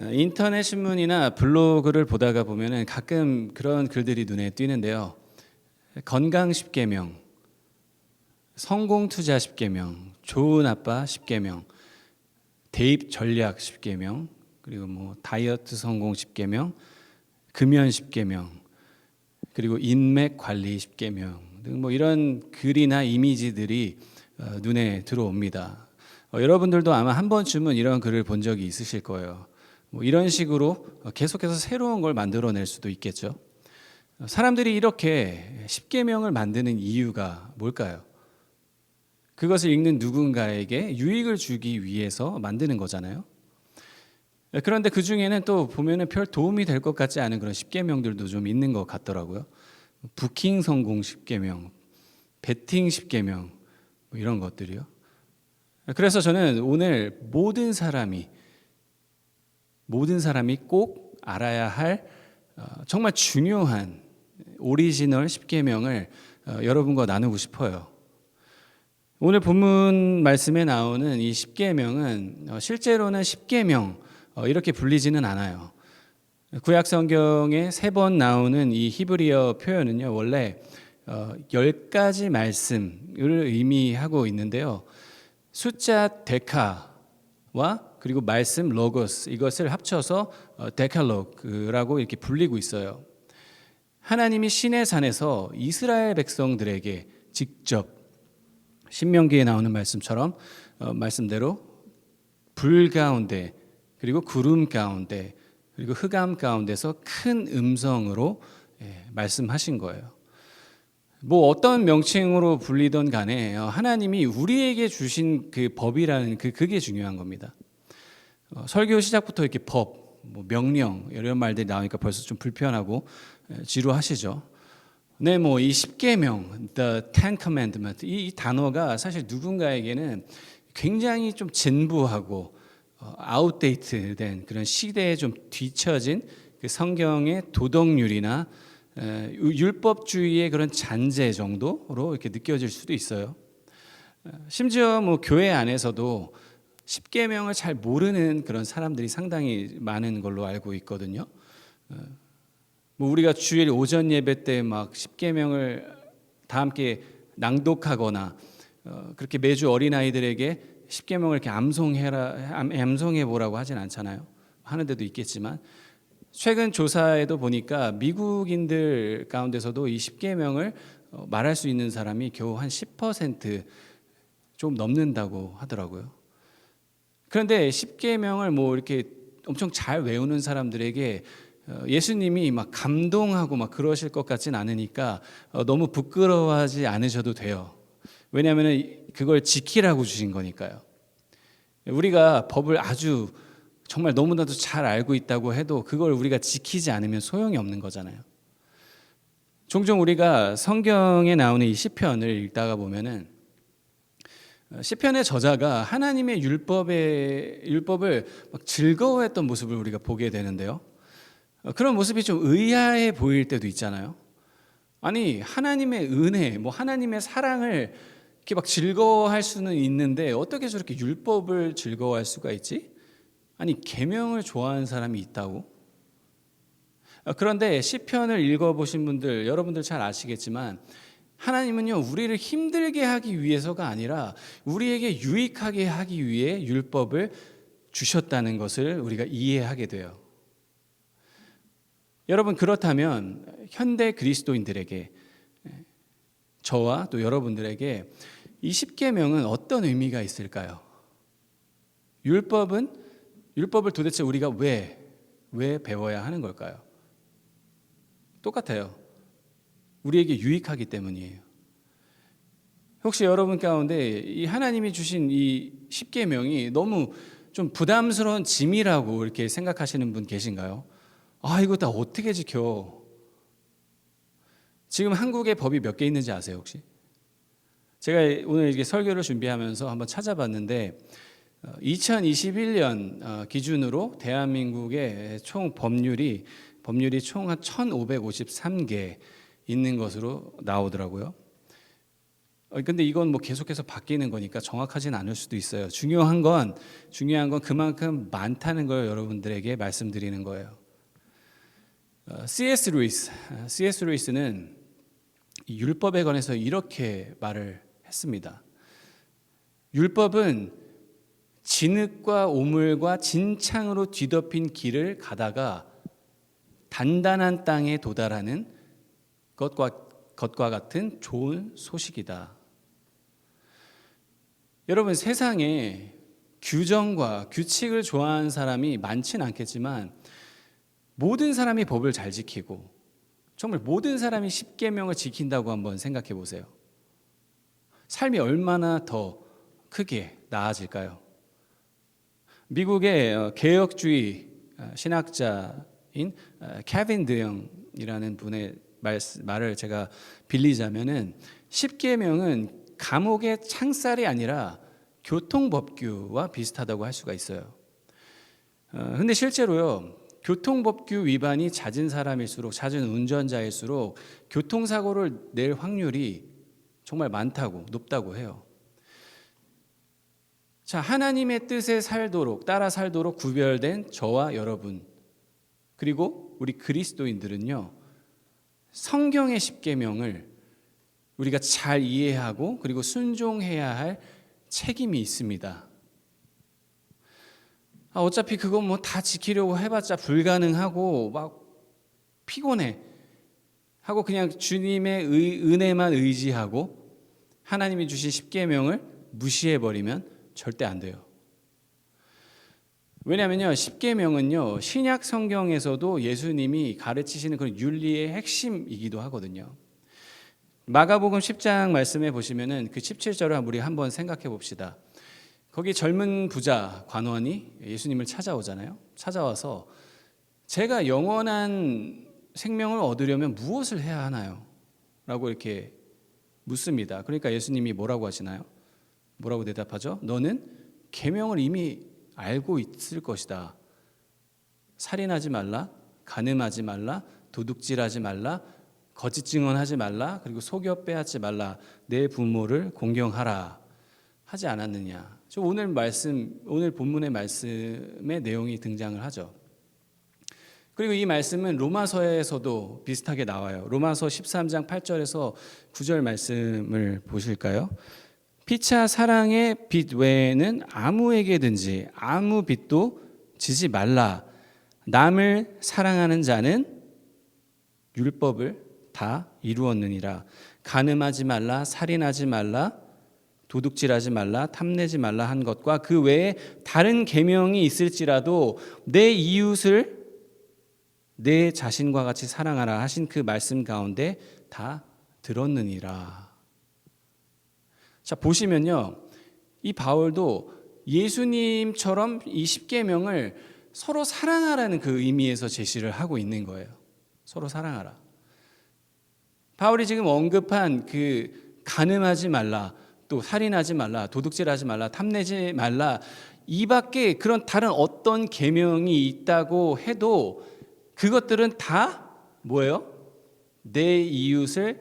어, 인터넷 신문이나 블로그를 보다가 보면은 가끔 그런 글들이 눈에 띄는데요. 건강 10계명, 성공 투자 10계명, 좋은 아빠 10계명, 대입 전략 10계명, 그리고 뭐 다이어트 성공 10계명, 금연 10계명, 그리고 인맥 관리 10계명 등 뭐 이런 글이나 이미지들이 어, 눈에 들어옵니다. 어, 여러분들도 아마 한 번쯤은 이런 글을 본 적이 있으실 거예요. 뭐 이런 식으로 어, 계속해서 새로운 걸 만들어낼 수도 있겠죠. 어, 사람들이 이렇게 10계명을 만드는 이유가 뭘까요? 그것을 읽는 누군가에게 유익을 주기 위해서 만드는 거잖아요. 그런데 그 중에는 또 보면은 별 도움이 될 것 같지 않은 그런 10계명들도 좀 있는 것 같더라고요. 부킹 성공 10계명, 베팅 10계명 뭐 이런 것들이요. 그래서 저는 오늘 모든 사람이 모든 사람이 꼭 알아야 할 어, 정말 중요한 오리지널 10계명을 어, 여러분과 나누고 싶어요. 오늘 본문 말씀에 나오는 이 10계명은 어, 실제로는 10계명 이렇게 불리지는 않아요. 구약 성경에 세 번 나오는 이 히브리어 표현은요 원래 열 가지 말씀을 의미하고 있는데요 숫자 데카와 그리고 말씀 로고스 이것을 합쳐서 데칼로그라고 이렇게 불리고 있어요. 하나님이 신의 산에서 이스라엘 백성들에게 직접 신명기에 나오는 말씀처럼 어, 말씀대로 불 가운데 그리고 구름 가운데 그리고 흑암 가운데서 큰 음성으로 예, 말씀하신 거예요. 뭐 어떤 명칭으로 불리던 간에 어, 하나님이 우리에게 주신 그 법이라는 그 그게 중요한 겁니다. 어, 설교 시작부터 이렇게 법, 뭐 명령 이런 말들이 나오니까 벌써 좀 불편하고 예, 지루하시죠. 네, 뭐 이 십계명, the Ten Commandment 이, 이 단어가 사실 누군가에게는 굉장히 좀 진부하고 어, 아웃데이트된 그런 시대에 좀 뒤처진 그 성경의 도덕률이나 에, 율법주의의 그런 잔재 정도로 이렇게 느껴질 수도 있어요. 어, 심지어 뭐 교회 안에서도 십계명을 잘 모르는 그런 사람들이 상당히 많은 걸로 알고 있거든요. 어, 뭐 우리가 주일 오전 예배 때 막 십계명을 다 함께 낭독하거나 어, 그렇게 매주 어린 아이들에게 십계명을 이렇게 암송해라 암송해 보라고 하진 않잖아요. 하는 데도 있겠지만 최근 조사에도 보니까 미국인들 가운데서도 이 십계명을 어, 말할 수 있는 사람이 겨우 한 10%좀 넘는다고 하더라고요. 그런데 십계명을 뭐 이렇게 엄청 잘 외우는 사람들에게 어, 예수님이 막 감동하고 막 그러실 것 같진 않으니까 어, 너무 부끄러워하지 않으셔도 돼요. 왜냐하면 그걸 지키라고 주신 거니까요. 우리가 법을 아주 정말 너무나도 잘 알고 있다고 해도 그걸 우리가 지키지 않으면 소용이 없는 거잖아요. 종종 우리가 성경에 나오는 이 시편을 읽다가 보면은 시편의 저자가 하나님의 율법의 율법을 막 즐거워했던 모습을 우리가 보게 되는데요. 그런 모습이 좀 의아해 보일 때도 있잖아요. 아니 하나님의 은혜, 뭐 하나님의 사랑을 이렇게 막 즐거워할 수는 있는데 어떻게 저렇게 율법을 즐거워할 수가 있지? 아니 계명을 좋아하는 사람이 있다고? 그런데 시편을 읽어보신 분들 여러분들 잘 아시겠지만 하나님은요, 우리를 힘들게 하기 위해서가 아니라 우리에게 유익하게 하기 위해 율법을 주셨다는 것을 우리가 이해하게 돼요. 여러분, 그렇다면 현대 그리스도인들에게 저와 또 여러분들에게 이 십계명은 어떤 의미가 있을까요? 율법은 율법을 도대체 우리가 왜, 왜 배워야 하는 걸까요? 똑같아요. 우리에게 유익하기 때문이에요. 혹시 여러분 가운데 이 하나님이 주신 이 십계명이 너무 좀 부담스러운 짐이라고 이렇게 생각하시는 분 계신가요? 아, 이거 다 어떻게 지켜? 지금 한국에 법이 몇 개 있는지 아세요, 혹시? 제가 오늘 이게 설교를 준비하면서 한번 찾아봤는데 2021년 어, 어, 기준으로 대한민국의 총 법률이 법률이 총 한 1,553개 있는 것으로 나오더라고요. 어, 근데 이건 뭐 계속해서 바뀌는 거니까 정확하진 않을 수도 있어요. 중요한 건 중요한 건 그만큼 많다는 걸 여러분들에게 말씀드리는 거예요. 어, C.S. 루이스, 어, C.S. 루이스는 이 율법에 관해서 이렇게 말을 했습니다. 율법은 진흙과 오물과 진창으로 뒤덮인 길을 가다가 단단한 땅에 도달하는 것과 것과 같은 좋은 소식이다. 여러분 세상에 규정과 규칙을 좋아하는 사람이 많지는 않겠지만 모든 사람이 법을 잘 지키고 정말 모든 사람이 십계명을 지킨다고 한번 생각해 보세요. 삶이 얼마나 더 크게 나아질까요? 미국의 어, 개혁주의 어, 신학자인 어, 케빈 드영이라는 분의 말, 말을 제가 빌리자면은 십계명은 감옥의 창살이 아니라 교통법규와 비슷하다고 할 수가 있어요. 어, 근데 실제로요, 교통법규 위반이 잦은 사람일수록, 잦은 운전자일수록 교통사고를 낼 확률이 정말 많다고, 높다고 해요. 자, 하나님의 뜻에 살도록, 따라 살도록 구별된 저와 여러분, 그리고 우리 그리스도인들은요, 성경의 십계명을 우리가 잘 이해하고 그리고 순종해야 할 책임이 있습니다. 아, 어차피 그건 뭐 다 지키려고 해봤자 불가능하고 막 피곤해 하고 그냥 주님의 의, 은혜만 의지하고 하나님이 주신 십계명을 무시해 버리면 절대 안 돼요. 왜냐하면요 십계명은요 신약 성경에서도 예수님이 가르치시는 그런 윤리의 핵심이기도 하거든요. 마가복음 10장 말씀에 보시면은 그 17절을 우리 한번 생각해 봅시다. 거기 젊은 부자 관원이 예수님을 찾아오잖아요. 찾아와서 제가 영원한 생명을 얻으려면 무엇을 해야 하나요? 라고 이렇게 묻습니다. 그러니까 예수님이 뭐라고 하시나요? 뭐라고 대답하죠? 너는 계명을 이미 알고 있을 것이다. 살인하지 말라, 간음하지 말라, 도둑질하지 말라, 거짓 증언하지 말라, 그리고 속여 빼앗지 말라, 내 부모를 공경하라 하지 않았느냐. 저 오늘 말씀, 오늘 본문의 말씀의 내용이 등장을 하죠. 그리고 이 말씀은 로마서에서도 비슷하게 나와요. 로마서 13장 8절에서 9절 말씀을 보실까요? 피차 사랑의 빛 외에는 아무에게든지 아무 빛도 지지 말라. 남을 사랑하는 자는 율법을 다 이루었느니라. 간음하지 말라, 살인하지 말라, 도둑질하지 말라, 탐내지 말라 한 것과 그 외에 다른 계명이 있을지라도 내 이웃을 내 자신과 같이 사랑하라 하신 그 말씀 가운데 다 들었느니라. 자, 보시면요. 이 바울도 예수님처럼 이 십계명을 서로 사랑하라는 그 의미에서 제시를 하고 있는 거예요. 서로 사랑하라. 바울이 지금 언급한 그 가늠하지 말라, 또 살인하지 말라, 도둑질하지 말라, 탐내지 말라 이 밖에 그런 다른 어떤 계명이 있다고 해도 그것들은 다 뭐예요? 내 이웃을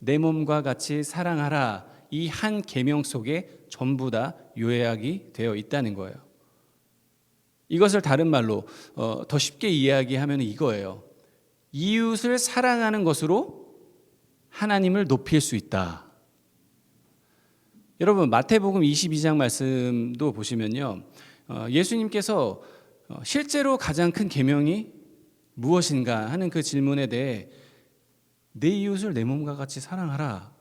내 몸과 같이 사랑하라. 이 한 계명 속에 전부 다 요약이 되어 있다는 거예요. 이것을 다른 말로 어, 더 쉽게 이야기하면 이거예요. 이웃을 사랑하는 것으로 하나님을 높일 수 있다. 여러분 마태복음 22장 말씀도 보시면요. 어, 예수님께서 어, 실제로 가장 큰 계명이 무엇인가 하는 그 질문에 대해 내 이웃을 내 몸과 같이 사랑하라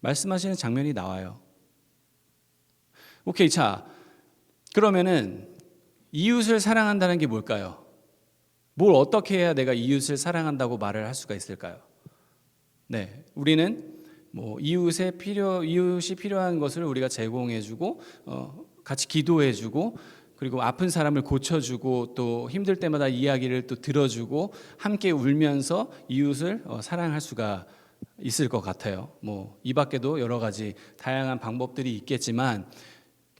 말씀하시는 장면이 나와요. 오케이 자 그러면은 이웃을 사랑한다는 게 뭘까요? 뭘 어떻게 해야 내가 이웃을 사랑한다고 말을 할 수가 있을까요? 네, 우리는 뭐 이웃의 필요 이웃이 필요한 것을 우리가 제공해 주고 어, 같이 기도해 주고 그리고 아픈 사람을 고쳐주고 또 힘들 때마다 이야기를 또 들어주고 함께 울면서 이웃을 어, 사랑할 수가 있을 것 같아요. 뭐 이 밖에도 여러 가지 다양한 방법들이 있겠지만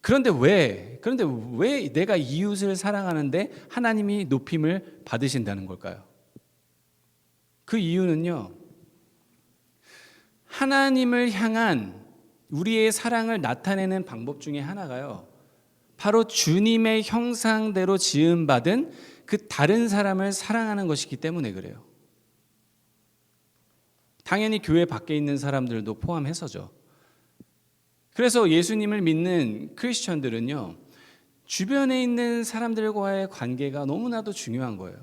그런데 왜 그런데 왜 내가 이웃을 사랑하는데 하나님이 높임을 받으신다는 걸까요? 그 이유는요. 하나님을 향한 우리의 사랑을 나타내는 방법 중에 하나가요. 바로 주님의 형상대로 지음받은 그 다른 사람을 사랑하는 것이기 때문에 그래요. 당연히 교회 밖에 있는 사람들도 포함해서죠. 그래서 예수님을 믿는 크리스천들은요, 주변에 있는 사람들과의 관계가 너무나도 중요한 거예요.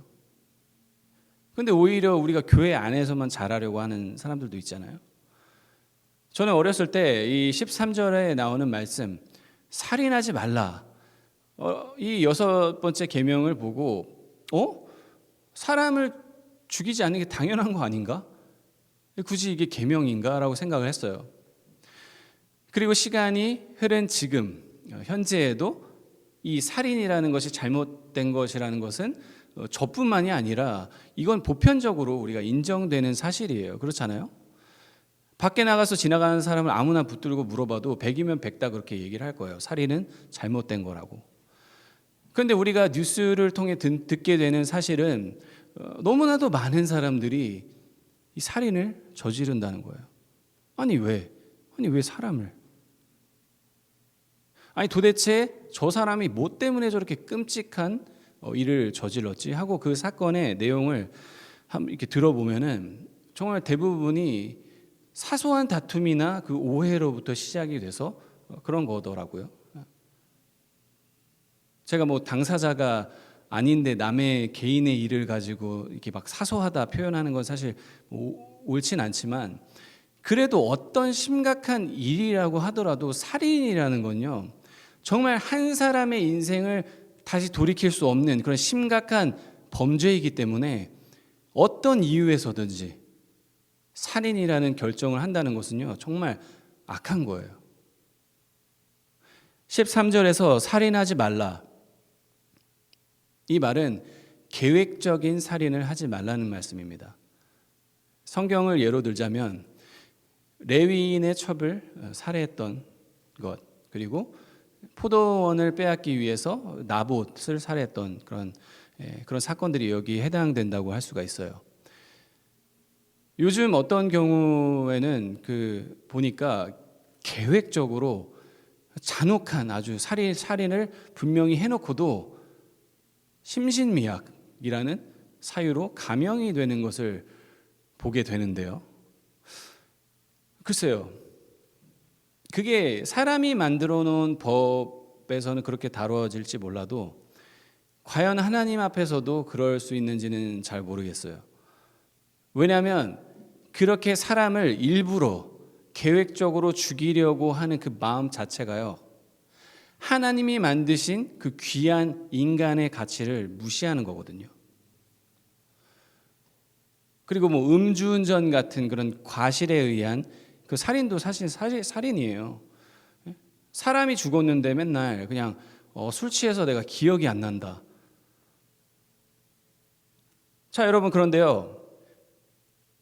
근데 오히려 우리가 교회 안에서만 잘하려고 하는 사람들도 있잖아요. 저는 어렸을 때 이 13절에 나오는 말씀, 살인하지 말라. 어, 이 여섯 번째 계명을 보고, 어? 사람을 죽이지 않는 게 당연한 거 아닌가? 굳이 이게 계명인가라고 생각을 했어요. 그리고 시간이 흐른 지금 어, 현재에도 이 살인이라는 것이 잘못된 것이라는 것은 어, 저뿐만이 아니라 이건 보편적으로 우리가 인정되는 사실이에요. 그렇잖아요? 밖에 나가서 지나가는 사람을 아무나 붙들고 물어봐도 백이면 백다 그렇게 얘기를 할 거예요. 살인은 잘못된 거라고. 그런데 우리가 뉴스를 통해 듣게 되는 사실은 어, 너무나도 많은 사람들이 이 살인을 저지른다는 거예요. 아니 왜? 아니 왜 사람을? 아니 도대체 저 사람이 뭐 때문에 저렇게 끔찍한 어, 일을 저질렀지 하고 그 사건의 내용을 이렇게 들어보면은 정말 대부분이 사소한 다툼이나 그 오해로부터 시작이 돼서 어, 그런 거더라고요. 제가 뭐 당사자가 아닌데 남의 개인의 일을 가지고 이렇게 막 사소하다 표현하는 건 사실 뭐 옳진 않지만 그래도 어떤 심각한 일이라고 하더라도 살인이라는 건요 정말 한 사람의 인생을 다시 돌이킬 수 없는 그런 심각한 범죄이기 때문에 어떤 이유에서든지 살인이라는 결정을 한다는 것은요 정말 악한 거예요. 13절에서 살인하지 말라. 이 말은 계획적인 살인을 하지 말라는 말씀입니다. 성경을 예로 들자면 레위인의 첩을 살해했던 것 그리고 포도원을 빼앗기 위해서 나봇을 살해했던 그런 예, 그런 사건들이 여기 해당된다고 할 수가 있어요. 요즘 어떤 경우에는 그 보니까 계획적으로 잔혹한 아주 살인 살인을 분명히 해놓고도 심신미약이라는 사유로 감형이 되는 것을 보게 되는데요. 글쎄요. 그게 사람이 만들어 놓은 법에서는 그렇게 다뤄질지 몰라도 과연 하나님 앞에서도 그럴 수 있는지는 잘 모르겠어요. 왜냐하면 그렇게 사람을 일부러 계획적으로 죽이려고 하는 그 마음 자체가요. 하나님이 만드신 그 귀한 인간의 가치를 무시하는 거거든요. 그리고 뭐 음주운전 같은 그런 과실에 의한 그 살인도 사실 살인이에요. 사람이 죽었는데 맨날 그냥 어, 술 취해서 내가 기억이 안 난다. 자, 여러분 그런데요.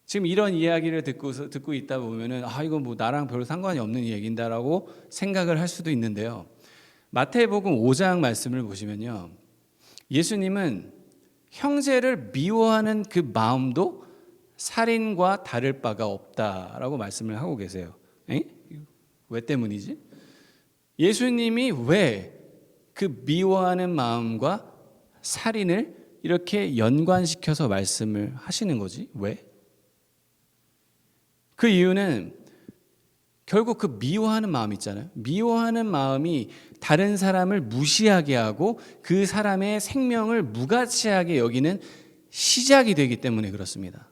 지금 이런 이야기를 듣고 듣고 있다 보면은 아 이거 뭐 나랑 별 상관이 없는 얘기인다라고 생각을 할 수도 있는데요. 마태복음 5장 말씀을 보시면요. 예수님은 형제를 미워하는 그 마음도 살인과 다를 바가 없다라고 말씀을 하고 계세요. 에? 왜 때문이지? 예수님이 왜 그 미워하는 마음과 살인을 이렇게 연관시켜서 말씀을 하시는 거지? 왜? 그 이유는 결국 그 미워하는 마음 있잖아요. 미워하는 마음이 다른 사람을 무시하게 하고 그 사람의 생명을 무가치하게 여기는 시작이 되기 때문에 그렇습니다.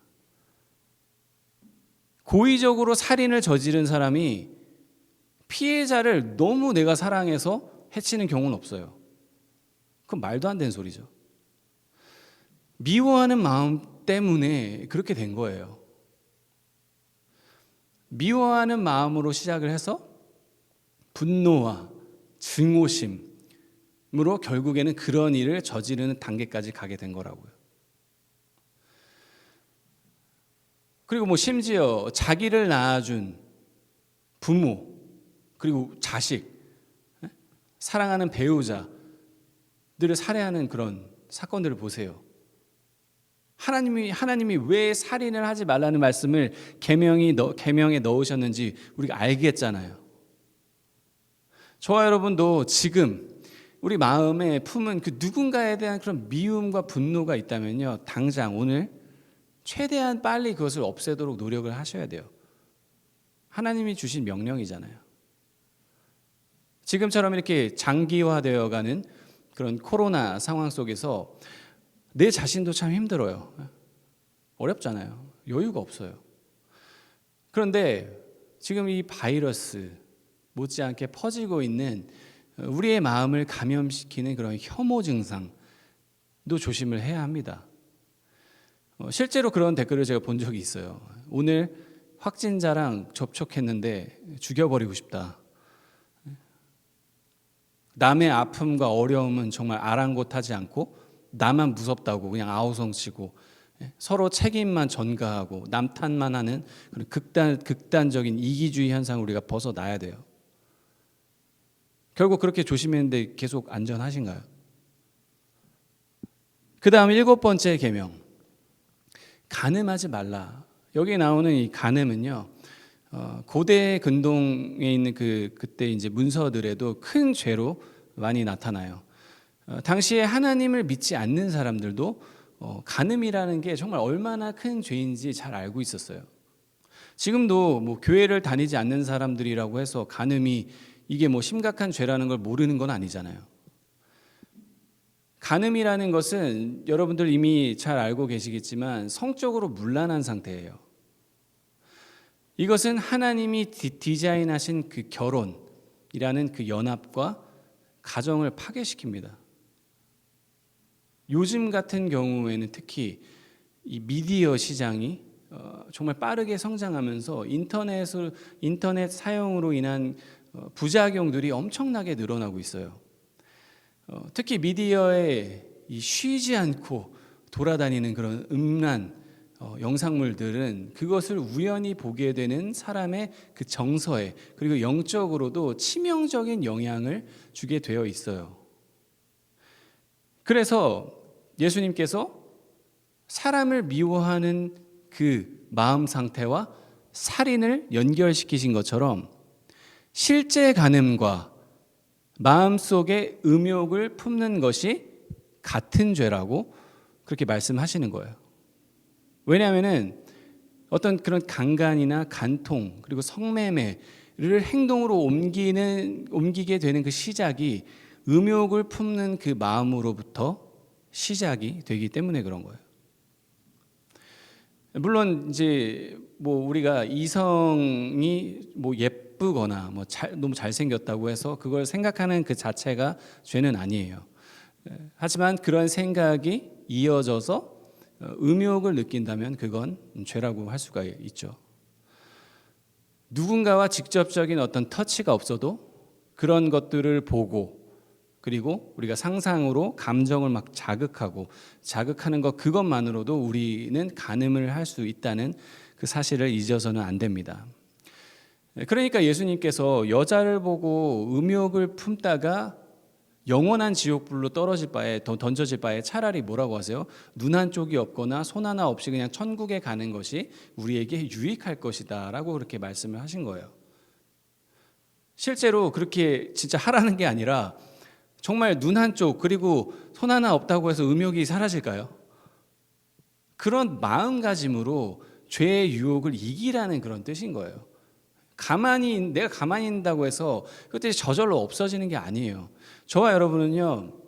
고의적으로 살인을 저지른 사람이 피해자를 너무 내가 사랑해서 해치는 경우는 없어요. 그건 말도 안 되는 소리죠. 미워하는 마음 때문에 그렇게 된 거예요. 미워하는 마음으로 시작을 해서 분노와 증오심으로 결국에는 그런 일을 저지르는 단계까지 가게 된 거라고요. 그리고 뭐 심지어 자기를 낳아준 부모 그리고 자식 예? 사랑하는 배우자들을 살해하는 그런 사건들을 보세요. 하나님이 하나님이 왜 살인을 하지 말라는 말씀을 계명이 계명에 넣으셨는지 우리가 알겠잖아요. 저와 여러분도 지금 우리 마음에 품은 그 누군가에 대한 그런 미움과 분노가 있다면요. 당장 오늘 최대한 빨리 그것을 없애도록 노력을 하셔야 돼요. 하나님이 주신 명령이잖아요. 지금처럼 이렇게 장기화되어 가는 그런 코로나 상황 속에서 내 자신도 참 힘들어요. 어렵잖아요. 여유가 없어요. 그런데 지금 이 바이러스 못지않게 퍼지고 있는 우리의 마음을 감염시키는 그런 혐오 증상도 조심을 해야 합니다. 어, 실제로 그런 댓글을 제가 본 적이 있어요. 오늘 확진자랑 접촉했는데 죽여버리고 싶다. 남의 아픔과 어려움은 정말 아랑곳하지 않고 나만 무섭다고 그냥 아우성치고 예, 서로 책임만 전가하고 남 탓만 하는 그런 극단 극단적인 이기주의 현상을 우리가 벗어나야 돼요. 결국 그렇게 조심했는데 계속 안전하신가요? 그 다음 일곱 번째 계명 간음하지 말라. 여기 나오는 이 간음은요. 어, 고대 근동에 있는 그 그때 이제 문서들에도 큰 죄로 많이 나타나요. 어, 당시에 하나님을 믿지 않는 사람들도 어, 간음이라는 게 정말 얼마나 큰 죄인지 잘 알고 있었어요. 지금도 뭐 교회를 다니지 않는 사람들이라고 해서 간음이 이게 뭐 심각한 죄라는 걸 모르는 건 아니잖아요. 간음이라는 것은 여러분들 이미 잘 알고 계시겠지만 성적으로 문란한 상태예요. 이것은 하나님이 디, 디자인하신 그 결혼이라는 그 연합과 가정을 파괴시킵니다. 요즘 같은 경우에는 특히 이 미디어 시장이 어, 정말 빠르게 성장하면서 인터넷을 인터넷 사용으로 인한 어, 부작용들이 엄청나게 늘어나고 있어요. 어, 특히 미디어에 이 쉬지 않고 돌아다니는 그런 음란 어, 영상물들은 그것을 우연히 보게 되는 사람의 그 정서에 그리고 영적으로도 치명적인 영향을 주게 되어 있어요. 그래서 예수님께서 사람을 미워하는 그 마음 상태와 살인을 연결시키신 것처럼 실제 간음과 마음속에 음욕을 품는 것이 같은 죄라고 그렇게 말씀하시는 거예요. 왜냐하면은 어떤 그런 강간이나 간통 그리고 성매매를 행동으로 옮기는 옮기게 되는 그 시작이 음욕을 품는 그 마음으로부터 시작이 되기 때문에 그런 거예요. 물론 이제 뭐 우리가 이성이 뭐 예쁘거나 뭐 잘, 너무 잘생겼다고 해서 그걸 생각하는 그 자체가 죄는 아니에요. 하지만 그런 생각이 이어져서 음욕을 느낀다면 그건 죄라고 할 수가 있죠. 누군가와 직접적인 어떤 터치가 없어도 그런 것들을 보고 그리고 우리가 상상으로 감정을 막 자극하고 자극하는 것 그것만으로도 우리는 간음을 할 수 있다는 그 사실을 잊어서는 안 됩니다. 그러니까 예수님께서 여자를 보고 음욕을 품다가 영원한 지옥불로 떨어질 바에 더 던져질 바에 차라리 뭐라고 하세요? 눈 한쪽이 없거나 손 하나 없이 그냥 천국에 가는 것이 우리에게 유익할 것이다라고 그렇게 말씀을 하신 거예요. 실제로 그렇게 진짜 하라는 게 아니라 정말 눈 한쪽 그리고 손 하나 없다고 해서 음욕이 사라질까요? 그런 마음가짐으로 죄의 유혹을 이기라는 그런 뜻인 거예요. 가만히 내가 가만히 있다고 해서 그것들이 저절로 없어지는 게 아니에요. 저와 여러분은요.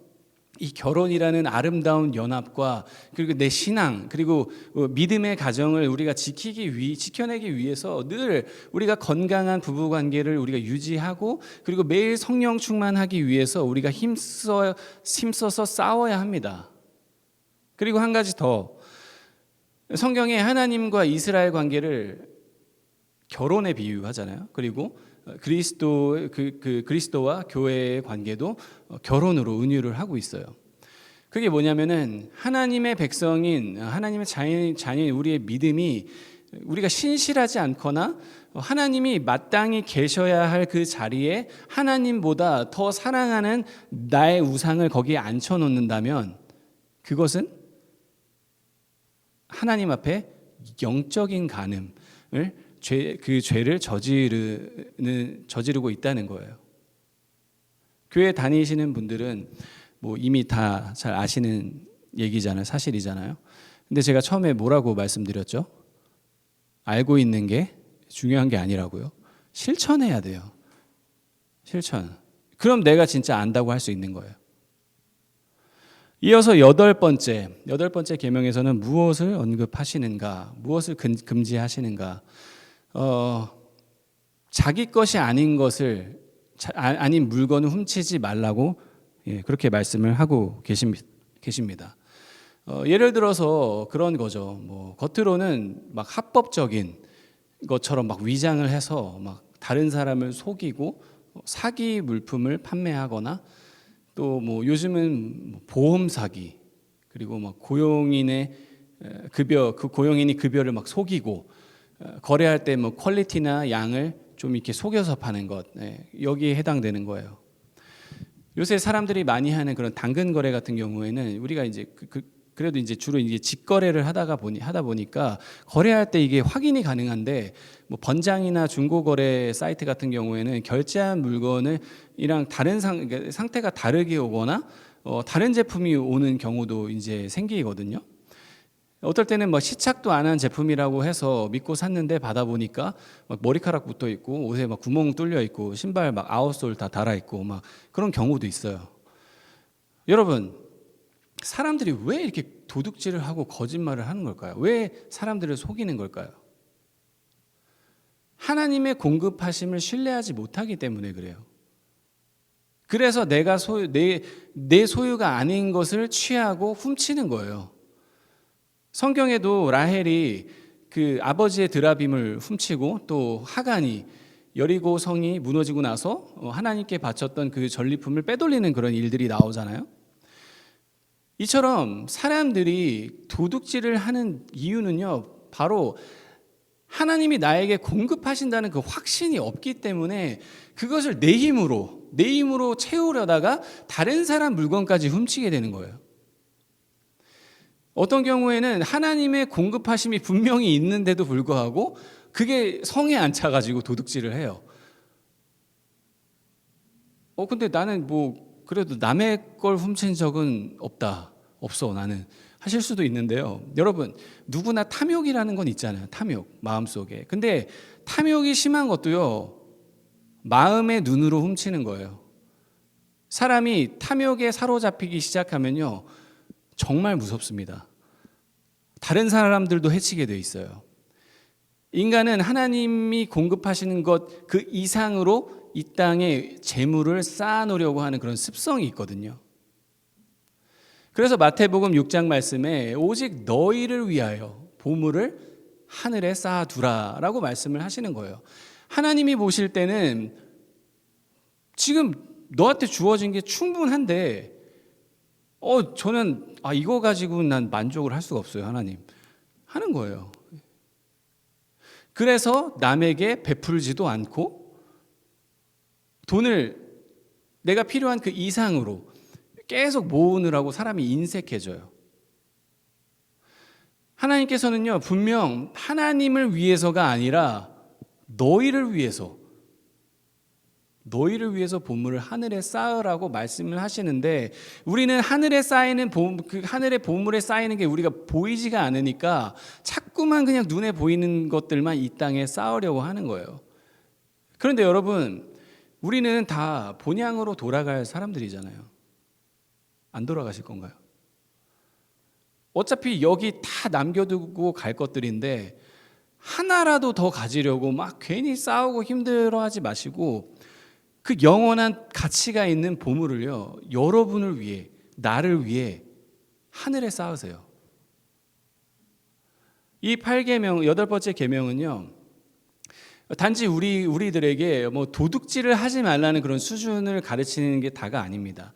이 결혼이라는 아름다운 연합과 그리고 내 신앙 그리고 믿음의 가정을 우리가 지키기 위 지켜내기 위해서 늘 우리가 건강한 부부 관계를 우리가 유지하고 그리고 매일 성령 충만하기 위해서 우리가 힘써 힘써서 싸워야 합니다. 그리고 한 가지 더 성경에 하나님과 이스라엘 관계를 결혼에 비유하잖아요. 그리고 그리스도 그, 그 그리스도와 교회의 관계도 결혼으로 은유를 하고 있어요. 그게 뭐냐면은 하나님의 백성인 하나님의 자녀인, 자녀인 우리의 믿음이 우리가 신실하지 않거나 하나님이 마땅히 계셔야 할 그 자리에 하나님보다 더 사랑하는 나의 우상을 거기에 앉혀 놓는다면 그것은 하나님 앞에 영적인 간음을 죄, 그 죄를 저지르는 저지르고 있다는 거예요. 교회 다니시는 분들은 뭐 이미 다 잘 아시는 얘기잖아요. 사실이잖아요. 근데 제가 처음에 뭐라고 말씀드렸죠? 알고 있는 게 중요한 게 아니라고요. 실천해야 돼요. 실천. 그럼 내가 진짜 안다고 할 수 있는 거예요. 이어서 여덟 번째, 여덟 번째 계명에서는 무엇을 언급하시는가, 무엇을 금, 금지하시는가. 어, 자기 것이 아닌 것을 자, 아- 아닌 물건을 훔치지 말라고 예, 그렇게 말씀을 하고 계십니- 계십니다. 어, 예를 들어서 그런 거죠. 뭐 겉으로는 막 합법적인 것처럼 막 위장을 해서 막 다른 사람을 속이고 사기 물품을 판매하거나 또 뭐 요즘은 뭐 보험 사기 그리고 막 고용인의 에, 급여 그 고용인이 급여를 막 속이고 어, 거래할 때 뭐 퀄리티나 양을 좀 이렇게 속여서 파는 것 예, 여기에 해당되는 거예요. 요새 사람들이 많이 하는 그런 당근 거래 같은 경우에는 우리가 이제 그, 그 그래도 이제 주로 이제 직거래를 하다가 보니 하다 보니까 거래할 때 이게 확인이 가능한데 뭐 번장이나 중고 거래 사이트 같은 경우에는 결제한 물건을 이랑 다른 상, 그러니까 상태가 다르게 오거나 어, 다른 제품이 오는 경우도 이제 생기거든요. 어떨 때는 뭐 시착도 안 한 제품이라고 해서 믿고 샀는데 받아 보니까 막 머리카락 붙어 있고 옷에 막 구멍 뚫려 있고 신발 막 아웃솔 다 달아 있고 막 그런 경우도 있어요. 여러분 사람들이 왜 이렇게 도둑질을 하고 거짓말을 하는 걸까요? 왜 사람들을 속이는 걸까요? 하나님의 공급하심을 신뢰하지 못하기 때문에 그래요. 그래서 내가 소유, 내, 내 소유가 아닌 것을 취하고 훔치는 거예요. 성경에도 라헬이 그 아버지의 드라빔을 훔치고 또 하간이 여리고 성이 무너지고 나서 어, 하나님께 바쳤던 그 전리품을 빼돌리는 그런 일들이 나오잖아요. 이처럼 사람들이 도둑질을 하는 이유는요, 바로 하나님이 나에게 공급하신다는 그 확신이 없기 때문에 그것을 내 힘으로, 내 힘으로 채우려다가 다른 사람 물건까지 훔치게 되는 거예요. 어떤 경우에는 하나님의 공급하심이 분명히 있는데도 불구하고 그게 성에 안 차가지고 도둑질을 해요. 어, 근데 나는 뭐, 그래도 남의 걸 훔친 적은 없다. 없어, 나는. 하실 수도 있는데요. 여러분, 누구나 탐욕이라는 건 있잖아요. 탐욕, 마음속에. 근데 탐욕이 심한 것도요, 마음의 눈으로 훔치는 거예요. 사람이 탐욕에 사로잡히기 시작하면요, 정말 무섭습니다. 다른 사람들도 해치게 돼 있어요. 인간은 하나님이 공급하시는 것 그 이상으로 이 땅에 재물을 쌓아놓으려고 하는 그런 습성이 있거든요. 그래서 마태복음 6장 말씀에 오직 너희를 위하여 보물을 하늘에 쌓아두라라고 말씀을 하시는 거예요. 하나님이 보실 때는 지금 너한테 주어진 게 충분한데 어 저는 아 이거 가지고 난 만족을 할 수가 없어요 하나님 하는 거예요. 그래서 남에게 베풀지도 않고 돈을 내가 필요한 그 이상으로 계속 모으느라고 사람이 인색해져요. 하나님께서는요 분명 하나님을 위해서가 아니라 너희를 위해서 너희를 위해서 보물을 하늘에 쌓으라고 말씀을 하시는데 우리는 하늘에 쌓이는 보, 그 하늘의 보물에 쌓이는 게 우리가 보이지가 않으니까 자꾸만 그냥 눈에 보이는 것들만 이 땅에 쌓으려고 하는 거예요. 그런데 여러분 우리는 다 본향으로 돌아갈 사람들이잖아요. 안 돌아가실 건가요? 어차피 여기 다 남겨두고 갈 것들인데 하나라도 더 가지려고 막 괜히 싸우고 힘들어하지 마시고 그 영원한 가치가 있는 보물을요 여러분을 위해 나를 위해 하늘에 쌓으세요. 이 8계명 여덟 번째 계명은요 단지 우리 우리들에게 뭐 도둑질을 하지 말라는 그런 수준을 가르치는 게 다가 아닙니다.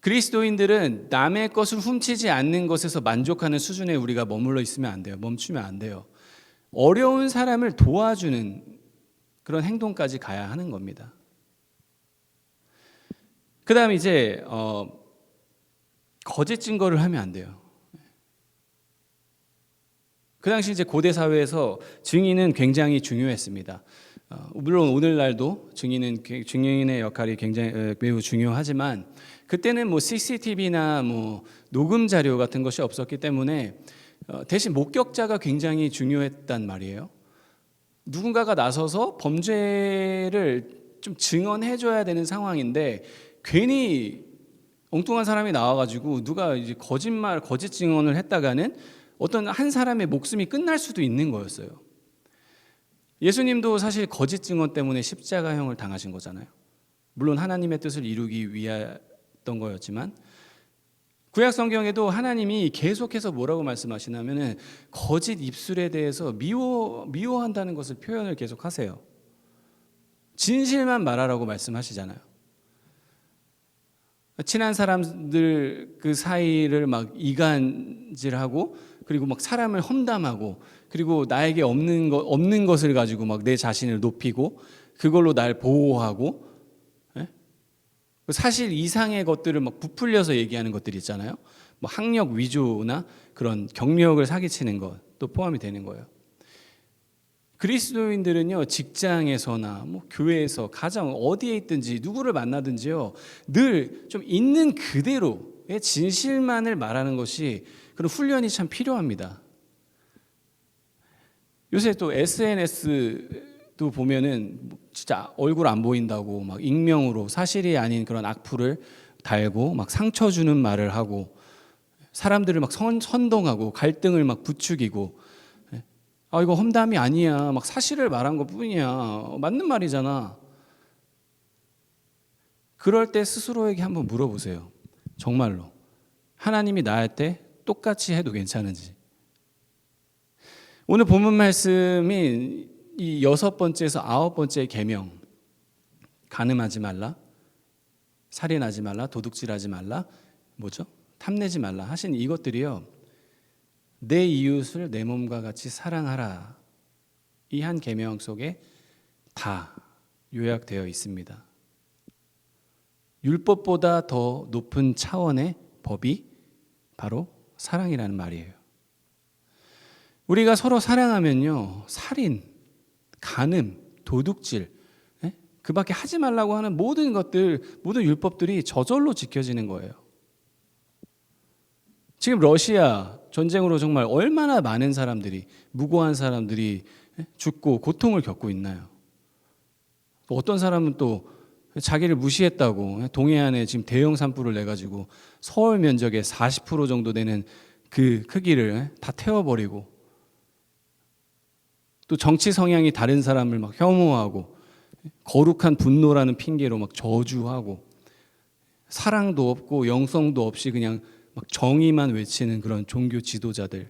그리스도인들은 남의 것을 훔치지 않는 것에서 만족하는 수준에 우리가 머물러 있으면 안 돼요. 멈추면 안 돼요. 어려운 사람을 도와주는 그런 행동까지 가야 하는 겁니다. 그다음 이제 어, 거짓 증거를 하면 안 돼요. 그 당시 이제 고대 사회에서 증인은 굉장히 중요했습니다. 어, 물론 오늘날도 증인은 게- 증인의 역할이 굉장히 어, 매우 중요하지만 그때는 뭐 CCTV나 뭐 녹음 자료 같은 것이 없었기 때문에 어, 대신 목격자가 굉장히 중요했단 말이에요. 누군가가 나서서 범죄를 좀 증언해줘야 되는 상황인데 괜히 엉뚱한 사람이 나와가지고 누가 이제 거짓말, 거짓 증언을 했다가는 어떤 한 사람의 목숨이 끝날 수도 있는 거였어요. 예수님도 사실 거짓 증언 때문에 십자가형을 당하신 거잖아요. 물론 하나님의 뜻을 이루기 위했던 거였지만 구약 성경에도 하나님이 계속해서 뭐라고 말씀하시냐면은 거짓 입술에 대해서 미워 미워한다는 것을 표현을 계속하세요. 진실만 말하라고 말씀하시잖아요. 친한 사람들 그 사이를 막 이간질하고 그리고 막 사람을 험담하고 그리고 나에게 없는 것 없는 것을 가지고 막 내 자신을 높이고 그걸로 날 보호하고 예? 사실 이상의 것들을 막 부풀려서 얘기하는 것들이 있잖아요. 뭐 학력 위조나 그런 경력을 사기치는 것도 포함이 되는 거예요. 그리스도인들은요 직장에서나 뭐 교회에서 가정 어디에 있든지 누구를 만나든지요 늘 좀 있는 그대로의 진실만을 말하는 것이 그런 훈련이 참 필요합니다. 요새 또 SNS도 보면은 뭐 진짜 얼굴 안 보인다고 막 익명으로 사실이 아닌 그런 악플을 달고 막 상처 주는 말을 하고 사람들을 막 선, 선동하고 갈등을 막 부추기고 아 이거 험담이 아니야. 막 사실을 말한 것 뿐이야. 맞는 말이잖아. 그럴 때 스스로에게 한번 물어보세요. 정말로. 하나님이 때 똑같이 해도 괜찮은지. 오늘 본문 말씀이 이 여섯 번째에서 아홉 번째 계명. 간음하지 말라. 살인하지 말라. 도둑질하지 말라. 뭐죠? 탐내지 말라 하신 이것들이요 내 이웃을 내 몸과 같이 사랑하라. 이 한 계명 속에 다 요약되어 있습니다. 율법보다 더 높은 차원의 법이 바로 사랑이라는 말이에요. 우리가 서로 사랑하면요. 살인, 간음, 도둑질, 예? 그밖에 하지 말라고 하는 모든 것들, 모든 율법들이 저절로 지켜지는 거예요. 지금 러시아 전쟁으로 정말 얼마나 많은 사람들이 무고한 사람들이 죽고 고통을 겪고 있나요? 또 어떤 사람은 또 자기를 무시했다고 동해안에 지금 대형 산불을 내 가지고 서울 면적의 40% 정도 되는 그 크기를 다 태워버리고 또 정치 성향이 다른 사람을 막 혐오하고 거룩한 분노라는 핑계로 막 저주하고 사랑도 없고 영성도 없이 그냥 막 정의만 외치는 그런 종교 지도자들.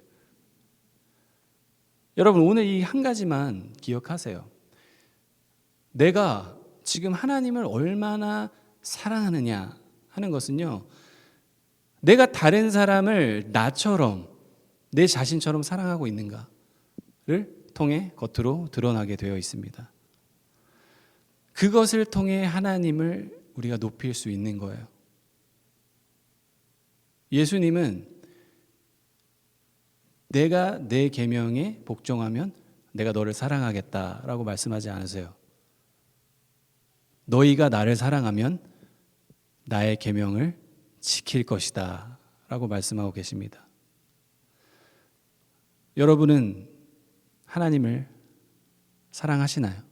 여러분 오늘 이 한 가지만 기억하세요. 내가 지금 하나님을 얼마나 사랑하느냐 하는 것은요. 내가 다른 사람을 나처럼 내 자신처럼 사랑하고 있는가를 통해 겉으로 드러나게 되어 있습니다. 그것을 통해 하나님을 우리가 높일 수 있는 거예요. 예수님은 내가 내 계명에 복종하면 내가 너를 사랑하겠다라고 말씀하지 않으세요. 너희가 나를 사랑하면 나의 계명을 지킬 것이다라고 말씀하고 계십니다. 여러분은 하나님을 사랑하시나요?